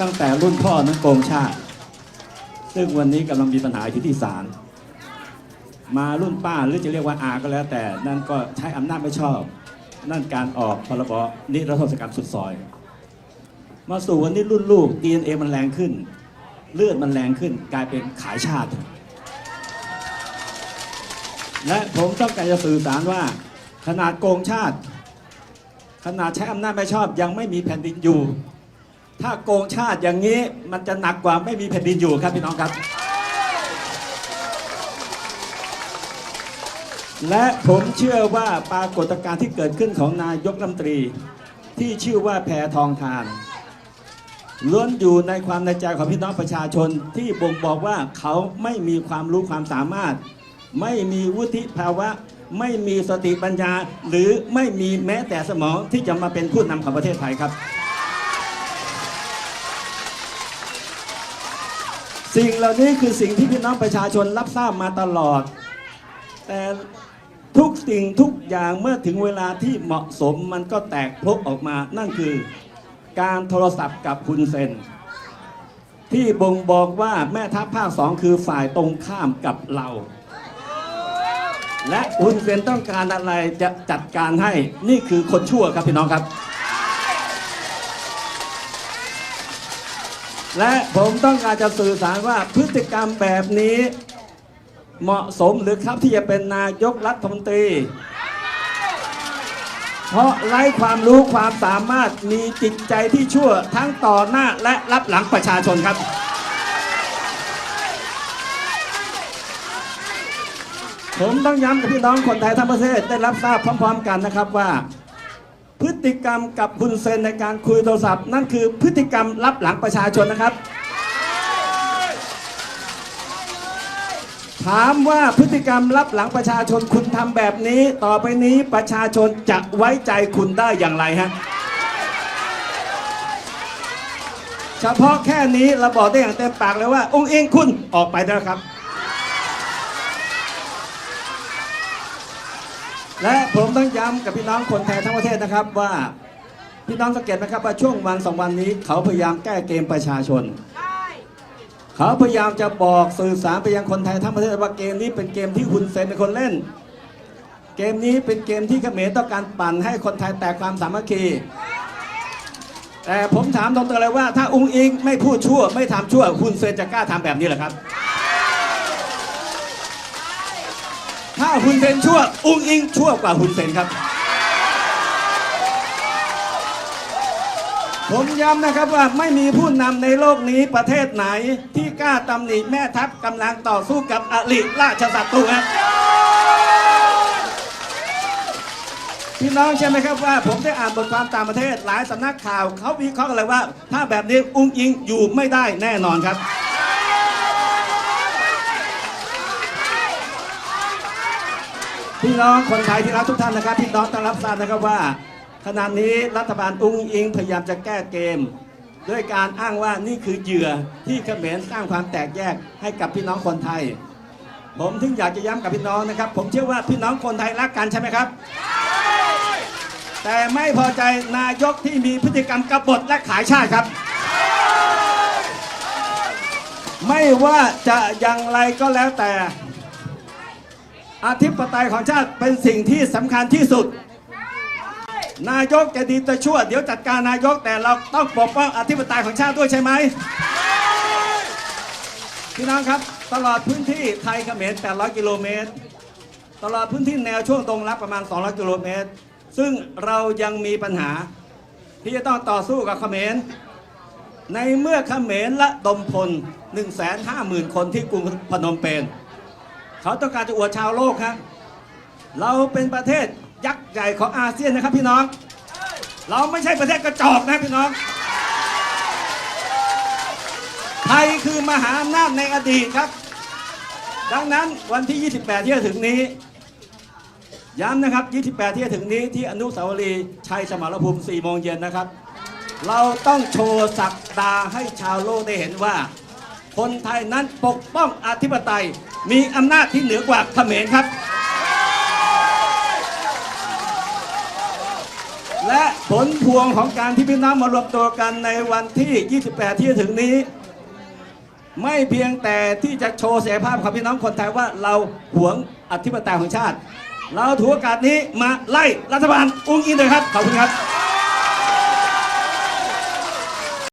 ตั้งแต่รุ่นพ่อนั้นโกงชาติ ซึ่งวันนี้กำลังมีปัญหาอยู่ที่ศาลมารุ่นป้าหรือจะเรียกว่าอาก็แล้ว แต่นั่นก็ใช้อำนาจไม่ชอบ นั่นการออกพรบนิรโทษกรรมสุดซอย มาสู่วันนี้รุ่นลูก DNA มันแรงขึ้น เลือดมันแรงขึ้น กลายเป็นขายชาติ และผมต้องการจะสื่อสารว่า ขนาดโกงชาติ ขนาดใช้อำนาจไม่ชอบยังไม่มีแผ่นดินอยู่ ถ้าโกงชาติอย่างนี้มันจะหนักกว่าไม่มีแผ่นดินอยู่ครับพี่น้องครับ และผมเชื่อว่าปรากฏการณ์ที่เกิดขึ้นของนายกรัฐมนตรี ที่ชื่อว่าแพทองทานล้วนอยู่ในความในใจของพี่น้องประชาชนที่บ่งบอกว่าเขาไม่มีความรู้ความสามารถ ไม่มีวุฒิภาวะ ไม่มีสติปัญญา หรือไม่มีแม้แต่สมองที่จะมาเป็นผู้นำของประเทศไทยครับ สิ่งเหล่านี้คือสิ่งที่พี่น้องประชาชนรับทราบมาตลอด แต่ทุกสิ่งทุกอย่างเมื่อถึงเวลาที่เหมาะสมมันก็แตกพลุออกมา นั่นคือการโทรศัพท์กับคุณเซน ที่บ่งบอกว่าแม่ทัพภาคสองคือฝ่ายตรงข้ามกับเรา และคุณเซนต้องการอะไรจะจัดการให้นี่คือคนชั่วครับพี่น้องครับ และผมต้องการจะสื่อสารว่าพฤติกรรมแบบนี้เหมาะสมหรือครับที่จะเป็นนายกรัฐมนตรี เพราะไร้ความรู้ความสามารถมีจิตใจที่ชั่วทั้งต่อหน้าและรับหลังประชาชนครับ ผมต้องย้ำกับพี่น้องคนไทยทั้งประเทศได้รับทราบพร้อม ๆ กันนะครับว่า พฤติกรรมกับคุณเซนในการคุยโทรศัพท์ นั่นคือพฤติกรรมรับหลังประชาชนนะครับ ถามว่าพฤติกรรมรับหลังประชาชนคุณทำแบบนี้ ต่อไปนี้ประชาชนจะไว้ใจคุณได้อย่างไรฮะเฉพาะแค่นี้เราบอกได้อย่างเต็มปากเลยว่า องค์เองคุณออกไปได้ครับ และผมต้องย้ำกับพี่น้องคนไทยทั้งประเทศนะครับว่าพี่น้องสังเกตไหมครับว่าช่วงวันสองวันนี้ เขาพยายามแก้เกมประชาชน เขาพยายามจะบอกสื่อสารไปยังคนไทยทั้งประเทศว่าเกมนี้เป็นเกมที่คุณเซนเป็นคนเล่น เกมนี้เป็นเกมที่เขมรต้องการปั่นให้คนไทยแตกความสามัคคีแต่ผมถามตรงๆเลยว่า ถ้าอุ้งอิงไม่พูดชั่ว ไม่ทำชั่ว คุณเซนจะกล้าทำแบบนี้หรอครับ ถ้าคุณเซนชั่ว อุ้งอิงชั่วกว่าคุณเซนครับ ผมย้ำนะครับว่าไม่มีผู้นำในโลกนี้ประเทศไหน ที่กล้าตำหนิแม่ทัพกำลังต่อสู้กับอริราชศัตรูครับพี่น้องใช่ไหมครับว่า ผมได้อ่านบทความต่างประเทศหลายสำนักข่าวเขาวิเคราะห์กันเลยว่า ถ้าแบบนี้อุ้งอิงอยู่ไม่ได้แน่นอนครับ พี่น้องคนไทยที่รักทุกท่านนะครับ พี่น้องต้องรับทราบนะครับว่า ขณะนี้รัฐบาลอุ้งอิงพยายามจะแก้เกม ด้วยการอ้างว่านี่คือเหยื่อที่เขมรสร้างความแตกแยกให้กับพี่น้องคนไทย ผมถึงอยากจะย้ำกับพี่น้องนะครับ ผมเชื่อว่าพี่น้องคนไทยรักกันใช่ไหมครับ แต่ไม่พอใจนายกที่มีพฤติกรรมกบฏและขายชาติครับไม่ว่าจะอย่างไรก็แล้วแต่ อธิปไตยของชาติเป็นสิ่งที่สำคัญที่สุด นายกจะดีจะชั่ว เดี๋ยวจัดการนายกแต่เราต้องปกป้องอธิปไตยของชาติด้วยใช่ไหมพี่น้องครับตลอดพื้นที่ไทยเขมร800 กิโลเมตร ตลอดพื้นที่แนวช่วงตรงรับประมาณ 200 กิโลเมตร ซึ่งเรายังมีปัญหา ที่จะต้องต่อสู้กับเขมร ในเมื่อเขมรละดมพล 150,000 คนที่กรุงพนมเปญ เขาต้องการจะอวดชาวโลกครับเราเป็นประเทศยักษ์ใหญ่ของอาเซียนนะครับพี่น้อง เราไม่ใช่ประเทศกระจอกนะพี่น้อง ไทยคือมหาอำนาจในอดีตครับ ดังนั้นวันที่ 28 ที่จะถึงนี้ ย้ำนะครับ 28 ที่จะถึงนี้ที่อนุสาวรีย์ชัยสมรภูมิ 4 โมงเย็นนะครับ เราต้องโชว์ศักดาให้ชาวโลกได้เห็นว่า คนไทยนั้นปกป้องอธิปไตย มีอำนาจที่เหนือกว่าเขมรครับ และผลพวงของการที่พี่น้องมารวมตัวกันในวันที่ 28 ที่จะถึงนี้ ไม่เพียงแต่ที่จะโชว์ศักยภาพของพี่น้องคนไทยว่าเราหวงอธิปไตยของชาติ เราถือโอกาสนี้มาไล่รัฐบาลอุ้งอิงเลยครับ ขอบคุณครับ